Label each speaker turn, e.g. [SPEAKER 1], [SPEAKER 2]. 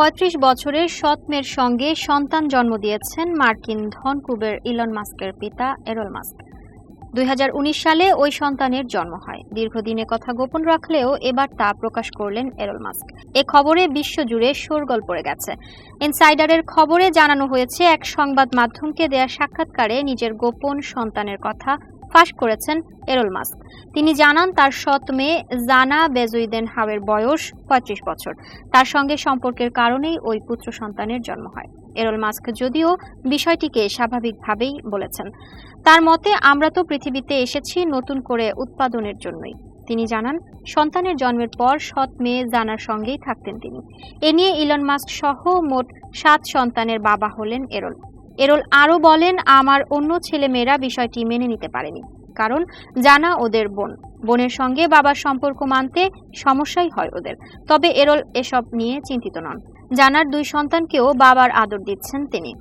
[SPEAKER 1] পঁয়ত্রিশ বছরের সৎ মেয়ের সঙ্গে সন্তান জন্ম দিয়েছেন মার্কিন ধনকুবের ইলন মাস্কের পিতা এরল মাস্ক। দুই সালে ওই সন্তানের জন্ম হয়। দীর্ঘদিনে কথা গোপন রাখলেও এবার তা প্রকাশ করলেন এরল মাস্ক। এ খবরে বিশ্বজুড়ে শোরগোল পড়ে গেছে। ইনসাইডারের খবরে জানানো হয়েছে, এক সংবাদ মাধ্যমকে দেয়া সাক্ষাৎকারে নিজের গোপন সন্তানের কথা ফাঁস করেছেন এরল মাস্ক। তিনি জানান, তার সৎ মেয়ে জানা বেজুইদেন হাওয়ের বয়স পঁয়ত্রিশ বছর। তার সঙ্গে সম্পর্কের কারণেই ওই পুত্র সন্তানের জন্ম হয়। এরল মাস্ক যদিও বিষয়টিকে স্বাভাবিকভাবেই বলেছেন। তার মতে, আমরা তো পৃথিবীতে এসেছি নতুন করে উৎপাদনের জন্যই। তিনি জানান, সন্তানের জন্মের পর সৎ মেয়ে জানার সঙ্গেই থাকতেন তিনি। এ নিয়ে ইলন মাস্ক সহ মোট সাত সন্তানের বাবা হলেন এরল। এরল আরও বলেন, আমার অন্য ছেলেমেয়েরা বিষয়টি মেনে নিতে পারেনি, কারণ জানা ওদের বোন। বোনের সঙ্গে বাবার সম্পর্ক মানতে সমস্যাই হয় ওদের। তবে এরল এসব নিয়ে চিন্তিত নন। জানার দুই সন্তানকেও বাবার আদর দিচ্ছেন তিনি।